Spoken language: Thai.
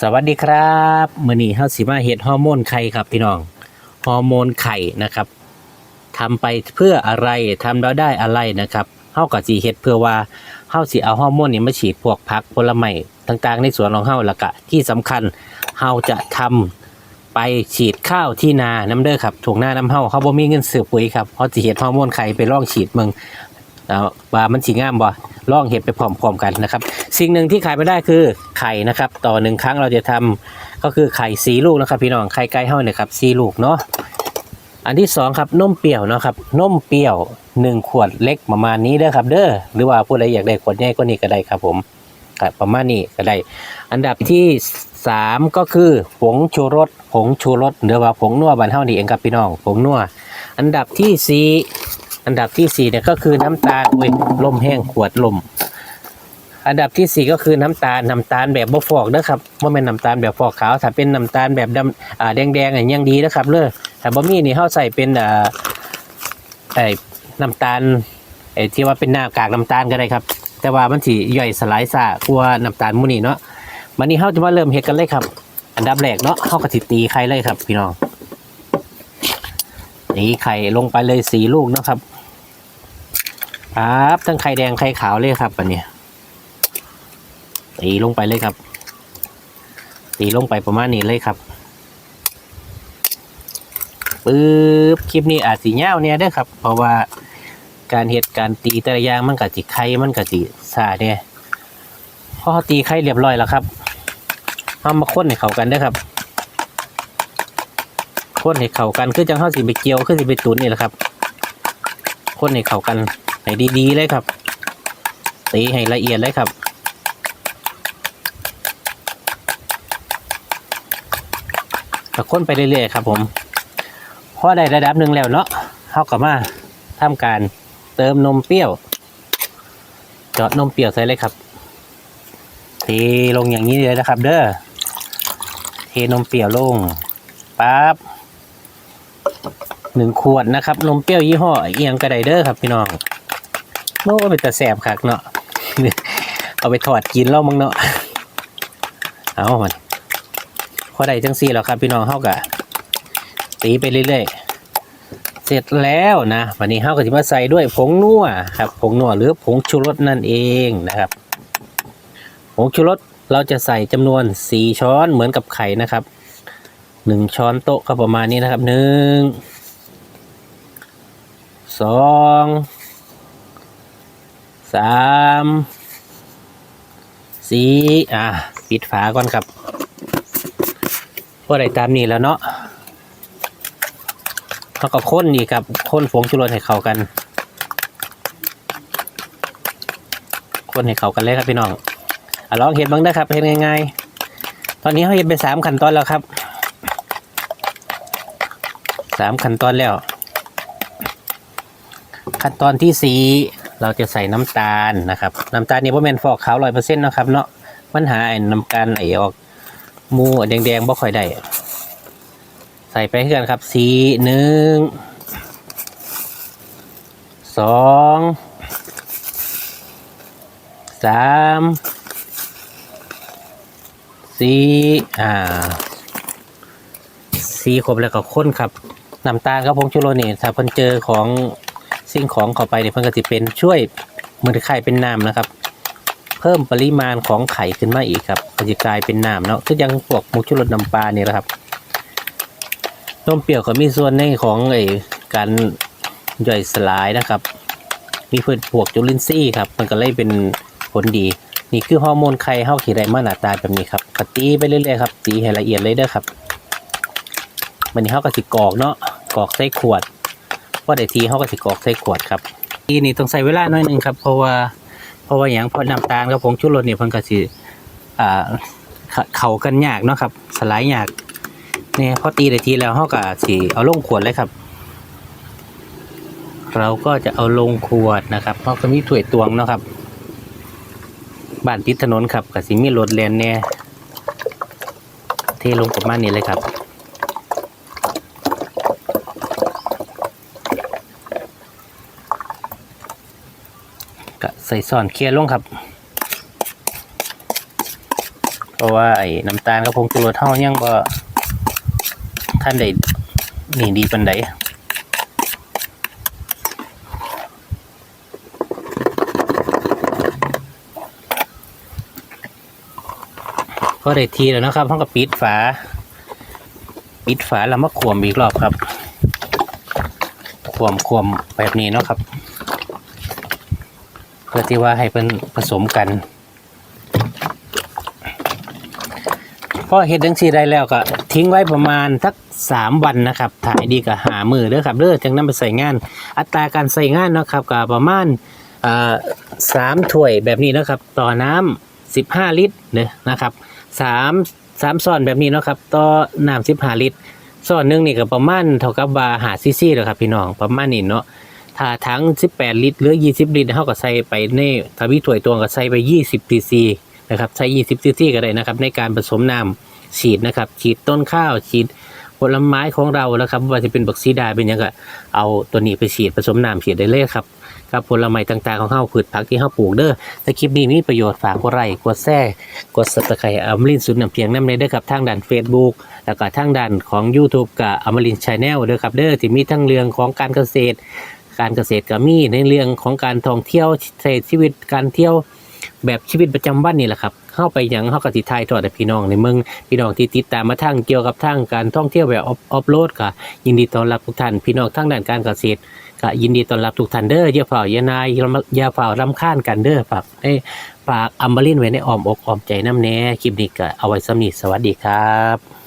สวัสดีครับมือนี้เฮาสิมาเฮ็ดฮอร์โมนไข่ครับพี่น้องฮอร์โมนไข่นะครับทำไปเพื่ออะไรทำแล้วได้อะไรนะครับเฮาก็สิเฮ็ดเพื่อว่าเฮาสิเอาฮอร์โมนนี้มาฉีดพวกผักผลไม้ต่างๆ ในสวนของเฮาแล้วก็ที่สำคัญเฮาจะทำไปฉีดข้าวที่นาน้ำเด้อครับถุงหน้าน้ำเฮาเขาบ่มีเงินซื้อปุ๋ยครับเฮาสิเฮ็ดฮอร์โมนไข่ไปลองฉีดมืองเอาว่ามันสิงามบ่ ลองเฮ็ดไปพร้อมๆกันนะครับ สิ่งหนึ่งที่ขายไม่ได้คือไข่นะครับ ต่อหนึ่งครั้งเราจะทำก็คือไข่สีลูกนะครับพี่น้องไข่ไก่เฮาเนี่ยครับสีลูกเนาะอันที่สองครับนมเปรี้ยวนะครับนมเปรี้ยวหนึ่งขวดเล็กประมาณนี้เด้อครับ เด้อหรือว่าผู้ใดอยากได้ขวดใหญ่ก็นี่ก็ได้ครับผมประมาณนี้ก็ได้ อันดับที่สามก็คือผงชูรสผงชูรสหรือว่าผงนัวบ้านเฮานี่เองครับพี่น้องผงนัวอันดับที่สี่ อันดับที่สี่เนี่ยก็คือน้ำตาลอุ้ยลมแห้งขวดลม อันดับที่สี่ก็คือน้ำตาลน้ำตาลแบบบ่ฟอกนะครับว่าเป็นน้ำตาลแบบฟอกขาว ถ้าเป็นน้ำตาลแบบดำอ่าแดงๆอย่างดีนะครับเลยถ้าบ่มีนี่เฮาใส่เป็นอ่าไอ้น้ำตาลไอ้ที่ว่าเป็นหน้ากากน้ำตาลก็ได้ครับ แต่ว่ามันสิย่อยสลายซากว่าน้ำตาลมูนี่เนาะวันนี้เฮาจะมาเริ่มเฮ็ดกันเลยครับ อันดับแรกเนาะเฮาก็สิตีไข่เลยครับ พี่น้อง ตีไข่ลงไปเลยสี่ลูกนะครับครับทั้งไข่แดงไข่ขาวเลยครับอันนี้ตีลงไปเลยครับ ตีลงไปประมาณนี้เลยครับปึ๊บคลิปนี้อาจสีเงาเนี่ยเด้ครับ เพราะว่าการเหตุการตีแต่ละอย่างมันกับจิไข่มันกับจิซาเนี่ยพอตีไข่เรียบร้อยแล้วครับเอามาค้นให้เขากันเด้ครับ ค้นให้เข้ากันคือจังเข้าสิไปเกี่ยวคือสิไปตุนนี่แหละครับค้นให้เข้ากันให้ดีๆเลยครับตีให้ละเอียดเลยครับก็ค้นไปเรื่อยๆครับผมพอได้ระดับหนึ่งแล้วเนาะเขากับมาทำการเติมนมเปรี้ยว เจาะนมเปรี้ยวใส่เลยครับ เทลงอย่างนี้เลยนะครับ เด้อ เทนมเปรี้ยวลงปั๊บ หนึ่งขวดนะครับ นมเปรี้ยวยี่ห้อเอียงกระไดเด้อครับพี่น้องโน้เป็นต่แสบคักเนาะเอาไปถอดกินแล้วมั้งเนาะเอามันพอได้จังสี่แล้วครับพี่น้องเฮากะตีไปเรื่อยๆเสร็จแล้วนะวันนี้เฮาก็จะมาใส่ด้วยผงนัวครับ ผงนัวหรือผงชูรสนั่นเองนะครับผงชูรสเราจะใส่จำนวนสี่ช้อนเหมือนกับไข่นะครับ หนึ่งช้อนโต๊ะก็ประมาณนี้นะครับหนึ่งสองสามสี่อะปิดฝาก่อนครับพอได้ตามนี้แล้วเนาะเขาก็ค้นนี่ครับค้นผงชูรสให้เข้ากันค้นให้เข้ากันเลยครับพี่น้องอลองเห็นบ้างนะครับเห็นง่ายๆ ตอนนี้เขาเห็นไปสามขั้นตอนแล้วครับ สามขั้นตอนแล้ว ขั้นตอนที่สี่เราจะใส่น้ำตาลนะครับ น้ำตาลนี่พ่อแม่นฟอกขาวร้อยเปอร์เซ็นต์นะครับเนาะมันหาไอ้น้ำตาลไอ้ออกมูแดงๆบ่ค่อยได้ ใส่ไปให้กันครับสีหนึ่งสองสามสี่อ่าสีครบแล้วก็ข้นครับ น้ำตาลกับผงชูรนี่ถ้าเพิ่นเจอของสิ่งของเข้าไปเนี่ยเพิ่นก็จะเป็นช่วยมือไข่เป็นน้ำนะครับ เพิ่มปริมาณของไข่ขึ้นมาอีกครับก็จะกลายเป็นน้ำเนาะก็ยังพวกหมูชุรสน้ำปลาเนี่ยแหละครับนมเปรี้ยวก็มีส่วนในของไอ้การย่อยสลายนะครับ มีเพื่อนพวกจุลินทรีย์ครับ มันก็เลยเป็นผลดี นี่คือฮอร์โมนไข่เฮาขี่ได้มาหน้าตาแบบนี้ครับกตีไปเรื่อยๆครับตีให้ละเอียดเลยเด้อครับวันนี้เฮาก็สิกอกเนาะ กอกใส่ขวดว่าได้ทีเฮาก็สิกอกใส่ขวดครับทีนี้ต้องใส่เวลาหน่อยหนึงครับเพราะว่าเพราะว่าอย่างพอน้ำตาลกับผงชูรสเนี่ยเพิ่นก็สิอ่าเข้ากันยากเนาะครับ สลายยากเนี่ยพอตีได้ทีแล้วเฮาก็สิเอาลงขวดเลยครับเราก็จะเอาลงขวดนะครับ เพราะก็มีถ้วยตวงเนาะครับบ้านติดถนนครับก็สิมีรถแลนแน่เทลงประมาณนี้เลยครับ ก็ใส่ซ่อนเคลียร์ลงครับ เพราะว่าไอ้น้ำตาลกับผงชูรสเฮายังบ่ท่านได้นี่ดีปานใดก็ได้ทีแล้วนะครับเฮาก็ปิดฝา ปิดฝาแล้วมาขวมอีกรอบครับขวมขวมแบบนี้เนาะครับ เพื่อที่ว่าให้เป็นผสมกันพอเฮ็ดดังซีได้แล้วก็ทิ้งไว้ประมาณสักสามวันนะครับ ถ่ายดีก็หามือเด้อครับเด้อจังนำไปใส่งาน อัตราการใส่งานนะครับก็ประมาณสามถ้วยแบบนี้นะครับ ต่อน้ำสิบห้าลิตรเนี่ยนะครับสามสามซ้อนแบบนี้นะครับ ต่อน้ำสิบห้าลิตรซ้อนหนึงนี่ก็ประมาณเท่ากับว่าหาซีซีแล้วครับพี่น้องประมาณนี้เนาะ ถ้าถัง18 ลิตรหรือ 20 ลิตรเขาก็ใส่ไปในถ้าวิถ้วยตวงก็ใส่ไป 20ซีซีนะครับใช้ 20ซีซีก็ได้นะครับ ในการผสมน้ำฉีดนะครับฉีดต้นข้าวฉีดผลไม้ของเรานะครับว่าจะเป็นบักซีดาเป็นยังก็เอาตัวนี้ไปฉีดผสมน้ำฉีดได้เลยครับกับผลไม้ต่างๆของเขาพืชผักที่เขาปลูกเด้อถ้าคลิปนี้มีประโยชน์ฝากกดไลค์กดแชร์กดสับตะไคร้อมรินสุดน้ำเพียงน้ำในเด้อครับทางด้าน Facebook แล้วก็ทางด้านของ YouTube กับอมรินชาแนลเด้อครับเด้อที่มีทั้งเรื่องของการเกษตร การเกษตรก็มีในเรื่องของการท่องเที่ยวใช้ชีวิตการเที่ยวแบบชีวิตประจำวันนี่แหละครับเข้าไปยังเข้ากับติไทยทอดแต่พี่น้องในเมืองพี่น้องที่ติดตามมาทางเกี่ยวกับทางการท่องเที่ยวแบบออฟโรดก็ยินดีต้อนรับทุกท่านพี่น้องทางด้านการเกษตรก็ยินดีต้อนรับทุกท่านเด้ออย่าเฝ้าอย่านายอย่าเฝ้ารำคาญกันเด้อฝากให้ฝากอัมบรินไว้ในอ้อมอกอ้อมใจน้ำแน่คลิปนี้ก็เอาไว้สำนีสวัสดีครับ